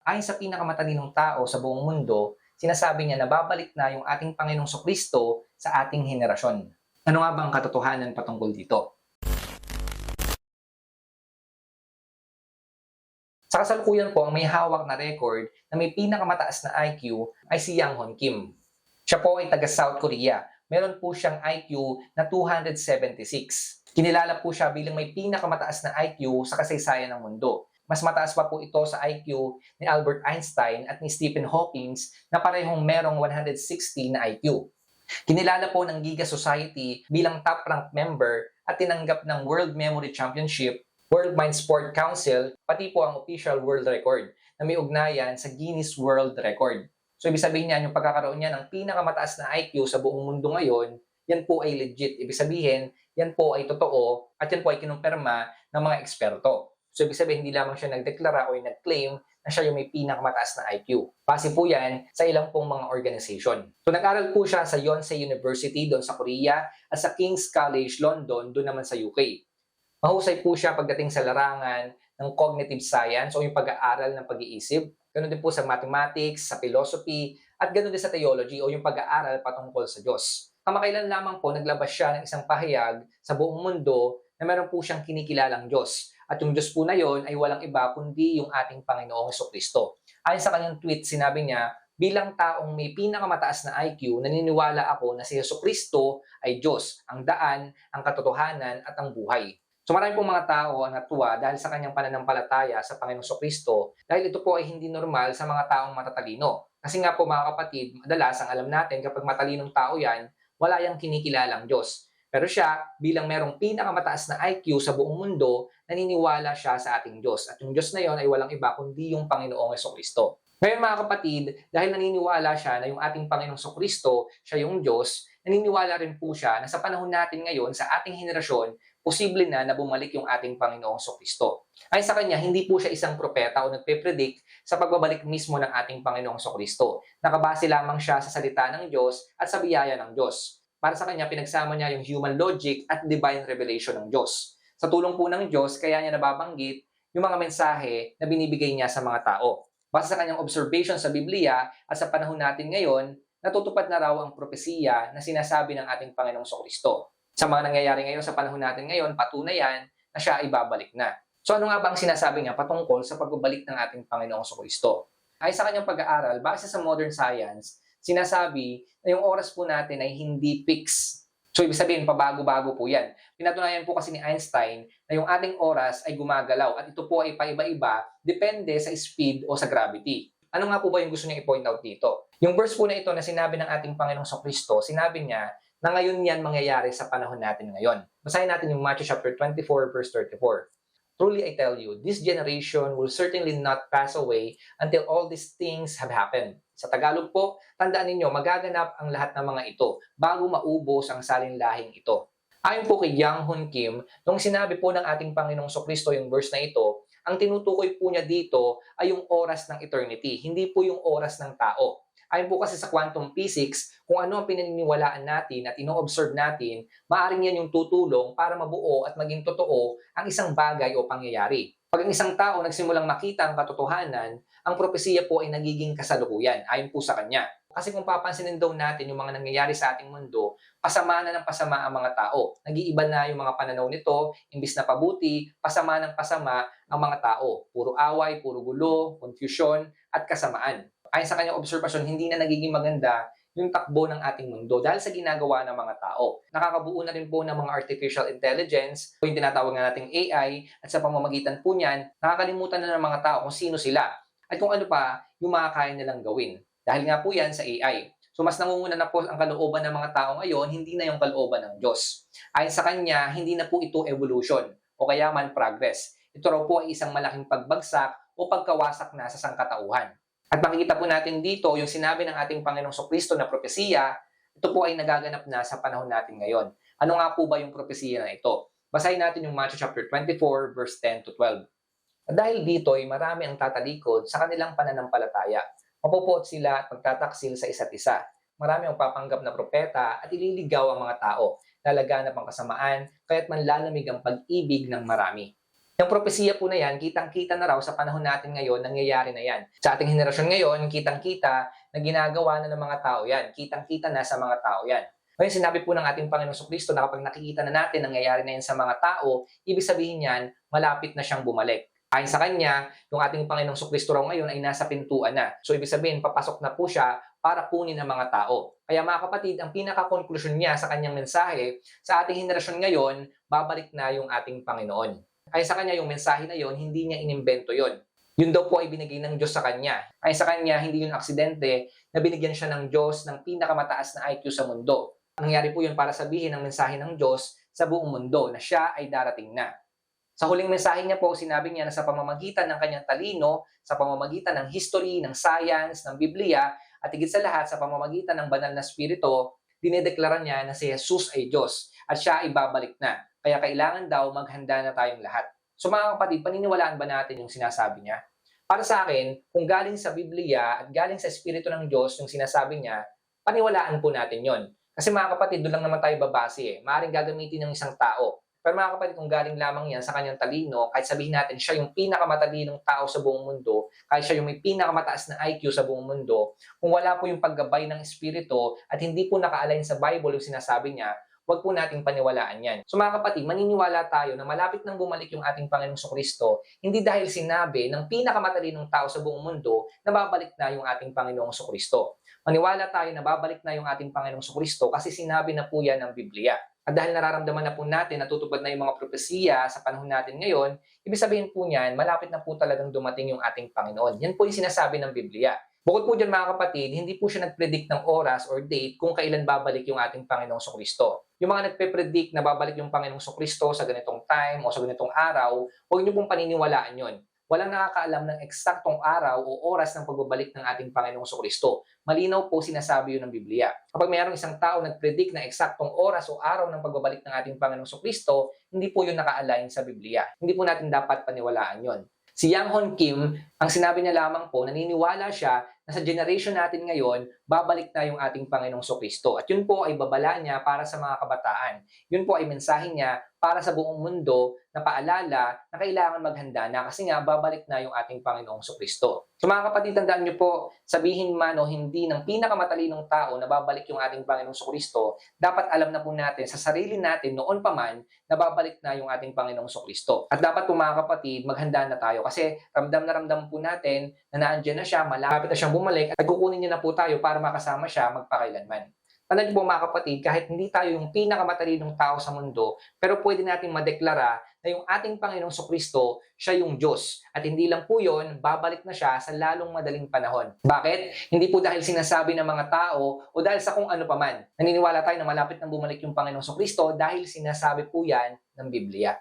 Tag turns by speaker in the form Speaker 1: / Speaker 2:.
Speaker 1: Ayon sa pinakamatalinong tao sa buong mundo, sinasabi niya na babalik na yung ating Panginoong Sokristo sa ating henerasyon. Ano nga ba ang katotohanan patungkol dito? Sa kasalukuyan po, ang may hawak na record na may pinakamataas na IQ ay si Yang Hon Kim. Siya po ay taga South Korea. Meron po siyang IQ na 276. Kinilala po siya bilang may pinakamataas na IQ sa kasaysayan ng mundo. Mas mataas pa po ito sa IQ ni Albert Einstein at ni Stephen Hawking na parehong merong 160 na IQ. Kinilala po ng Giga Society bilang top-ranked member at tinanggap ng World Memory Championship, World Mind Sport Council, pati po ang official world record na may ugnayan sa Guinness World Record. So ibig sabihin niya, yung pagkakaroon niya ng pinakamataas na IQ sa buong mundo ngayon, yan po ay legit. Ibig sabihin, yan po ay totoo at yan po ay kinumpirma ng mga eksperto. So ibig sabihin, hindi lamang siya nagdeklara o nag-claim na siya yung may pinakamataas na IQ. Base po yan sa ilang pong mga organization. So nag-aral po siya sa Yonsei University doon sa Korea at sa King's College London doon naman sa UK. Mahusay po siya pagdating sa larangan ng cognitive science o yung pag-aaral ng pag-iisip. Ganun din po sa mathematics, sa philosophy, at ganun din sa theology o yung pag-aaral patungkol sa Diyos. Kamakailan lamang po naglabas siya ng isang pahayag sa buong mundo na meron po siyang kinikilalang Diyos. At yung Diyos po na yon ay walang iba kundi yung ating Panginoong Kristo. Ayon sa kanyang tweet, sinabi niya, bilang taong may pinakamataas na IQ, naniniwala ako na si Yeso Kristo ay Diyos, ang daan, ang katotohanan at ang buhay. So marami pong mga tao ang natuwa dahil sa kanyang pananampalataya sa Panginoong Kristo dahil ito po ay hindi normal sa mga taong matatalino. Kasi nga po mga kapatid, madalas ang alam natin kapag matalinong tao yan, wala yang kinikilalang Diyos. Pero siya, bilang merong pinakamataas na IQ sa buong mundo, naniniwala siya sa ating Diyos. At yung Diyos na yon ay walang iba kundi yung Panginoong Kristo. Ngayon mga kapatid, dahil naniniwala siya na yung ating Panginoong Kristo, siya yung Diyos, naniniwala rin po siya na sa panahon natin ngayon, sa ating henerasyon, posible na na bumalik yung ating Panginoong Kristo. Ay sa kanya, hindi po siya isang propeta o nagpe-predict sa pagbabalik mismo ng ating Panginoong Kristo. Nakabase lamang siya sa salita ng Diyos at sa biyaya ng Diyos. Para sa kanya, pinagsama niya yung human logic at divine revelation ng Diyos. Sa tulong po ng Diyos, kaya niya nababanggit yung mga mensahe na binibigay niya sa mga tao. Base sa kanyang observation sa Biblia at sa panahon natin ngayon, natutupad na raw ang propesiya na sinasabi ng ating Panginoong Kristo sa mga nangyayari ngayon sa panahon natin ngayon, patunay yan na siya ay babalik na. So ano nga ba ang sinasabi niya patungkol sa pagbabalik ng ating Panginoong Kristo? Ay sa kanyang pag-aaral, base sa modern science, sinasabi na yung oras po natin ay hindi fix. So ibig sabihin, pabago-bago po yan. Pinatunayan po kasi ni Einstein na yung ating oras ay gumagalaw at ito po ay paiba-iba depende sa speed o sa gravity. Ano nga po ba yung gusto niya i-point out dito? Yung verse po na ito na sinabi ng ating Panginoong Kristo, sinabi niya na ngayon yan mangyayari sa panahon natin ngayon. Basahin natin yung Matthew chapter 24 verse 34. Truly I tell you, this generation will certainly not pass away until all these things have happened. Sa Tagalog po, tandaan ninyo, magaganap ang lahat ng mga ito bago maubos ang salinlahing ito. Ayon po kay Yang Hun Kim, nung sinabi po ng ating Panginoong Kristo yung verse na ito, ang tinutukoy po niya dito ay yung oras ng eternity, hindi po yung oras ng tao. Ayon po kasi sa quantum physics, kung ano ang pinaniniwalaan natin at ino-observe natin, maaaring yan yung tutulong para mabuo at maging totoo ang isang bagay o pangyayari. Pag ang isang tao nagsimulang makita ang katotohanan, ang propesiya po ay nagiging kasalukuyan, ayon po sa kanya. Kasi kung papansinin daw natin yung mga nangyayari sa ating mundo, pasama na ng pasama ang mga tao. Nag-iiba na yung mga pananaw nito, imbis na pabuti, pasama ng pasama ang mga tao. Puro away, puro gulo, confusion, at kasamaan ayon sa kanyang obserbasyon, hindi na nagiging maganda yung takbo ng ating mundo dahil sa ginagawa ng mga tao. Nakakabuo na rin po ng mga artificial intelligence o yung tinatawag na nating AI at sa pamamagitan po niyan, nakakalimutan na ng mga tao kung sino sila at kung ano pa yung mga kaya nilang gawin. Dahil nga po yan sa AI. So mas nangunguna na po ang kalooban ng mga tao ngayon, hindi na yung kalooban ng Diyos. Ayon sa kanya, hindi na po ito evolution o kaya man progress. Ito raw po ay isang malaking pagbagsak o pagkawasak na sa sangkatauhan. At makikita po natin dito yung sinabi ng ating Panginoong Kristo na propesiya, ito po ay nagaganap na sa panahon natin ngayon. Ano nga po ba yung propesiya na ito? Basahin natin yung Matthew chapter 24 verse 10 to 12. At dahil dito ay marami ang tatalikod sa kanilang pananampalataya. Mapupuot sila at magtataksil sa isa't isa. Marami ang papanggap na propeta at ililigaw ang mga tao. Lalaganap ang kasamaan, kaya't manlalamig ang pag-ibig ng marami. Yung propesiya po na yan, kitang-kita na raw sa panahon natin ngayon, nangyayari na yan. Sa ating henerasyon ngayon, kitang-kita na ginagawa na ng mga tao yan. Kitang-kita na sa mga tao yan. Ngayon, sinabi po ng ating Panginoong Kristo na kapag nakikita na natin nangyayari na yan sa mga tao, ibig sabihin yan, malapit na siyang bumalik. Ayon sa kanya, yung ating Panginoong Kristo raw ngayon ay nasa pintuan na. So, ibig sabihin, papasok na po siya para kunin ang mga tao. Kaya mga kapatid, ang pinaka-conclusion niya sa kanyang mensahe, sa ating henerasyon ngayon, babalik na yung ating Panginoon. Ayon sa kanya, yung mensahe na yon hindi niya inimbento yon. Yun daw po ay binigay ng Diyos sa kanya. Ayon sa kanya, hindi yun aksidente na binigyan siya ng Diyos ng pinakamataas na IQ sa mundo. Nangyari po yun para sabihin ang mensahe ng Diyos sa buong mundo na siya ay darating na. Sa huling mensahe niya po, sinabi niya na sa pamamagitan ng kanyang talino, sa pamamagitan ng history, ng science, ng Biblia, at higit sa lahat sa pamamagitan ng banal na spirito, dinedeklara niya na si Jesus ay Diyos at siya ay babalik na. Kaya kailangan daw maghanda na tayong lahat. So mga kapatid, paniniwalaan ba natin yung sinasabi niya? Para sa akin, kung galing sa Biblia at galing sa Espiritu ng Diyos yung sinasabi niya, paniwalaan po natin yon. Kasi mga kapatid, doon lang naman tayo babase eh. Maaring gagamitin ng isang tao. Pero mga kapatid, kung galing lamang yan sa kanyang talino, kahit sabihin natin siya yung pinakamatalinong tao sa buong mundo, kahit siya yung may pinakamataas na IQ sa buong mundo, kung wala po yung paggabay ng Espiritu at hindi po naka-align sa Bible yung sinasabi niya, huwag po nating paniwalaan yan. So mga kapatid, maniniwala tayo na malapit nang bumalik yung ating Panginoong Kristo, hindi dahil sinabi ng pinakamatalinong tao sa buong mundo na babalik na yung ating Panginoong Kristo. Maniwala tayo na babalik na yung ating Panginoong Kristo kasi sinabi na po yan ng Biblia. At dahil nararamdaman na po natin na tutupad na yung mga propesiya sa panahon natin ngayon, ibig sabihin po niyan, malapit na po talagang dumating yung ating Panginoon. Yan po yung sinasabi ng Biblia. Bukod po dyan mga kapatid, hindi po siya nag-predict ng oras or date kung kailan babalik yung ating Panginoong Kristo. Yung mga nagpe-predict na babalik yung Panginoong Kristo sa ganitong time o sa ganitong araw, huwag niyo pong paniniwalaan yon. Walang nakakaalam ng eksaktong araw o oras ng pagbabalik ng ating Panginoong Kristo. Malinaw po sinasabi yun ng Biblia. Kapag mayroong isang tao nag-predict na eksaktong oras o araw ng pagbabalik ng ating Panginoong Kristo, hindi po yun naka-align sa Biblia. Hindi po natin dapat paniwalaan yon. Si Yang Hon Kim, ang sinabi niya lamang po, naniniwala siya na sa generation natin ngayon, babalik na yung ating Panginoong Kristo. At yun po ay babala niya para sa mga kabataan. Yun po ay mensahe niya para sa buong mundo na paalala na kailangan maghanda na kasi nga babalik na yung ating Panginoong Kristo. So mga kapatid, tandaan niyo po, sabihin man o hindi ng pinakamatalinong tao na babalik yung ating Panginoong Kristo, dapat alam na po natin sa sarili natin noon pa man na babalik na yung ating Panginoong Kristo. At dapat po mga kapatid, maghanda na tayo kasi ramdam na ramdam po natin na naandyan na siya, malapit na siyang bumalik at kukunin niya na po tayo para makasama siya magpakailanman. Tandaan po mga kapatid, kahit hindi tayo yung pinakamatalinong tao sa mundo, pero pwede nating madeklara na yung ating Panginoong Kristo, siya yung Diyos. At hindi lang po yon, babalik na siya sa lalong madaling panahon. Bakit? Hindi po dahil sinasabi ng mga tao o dahil sa kung ano paman. Naniniwala tayo na malapit nang bumalik yung Panginoong Kristo dahil sinasabi po yan ng Biblia.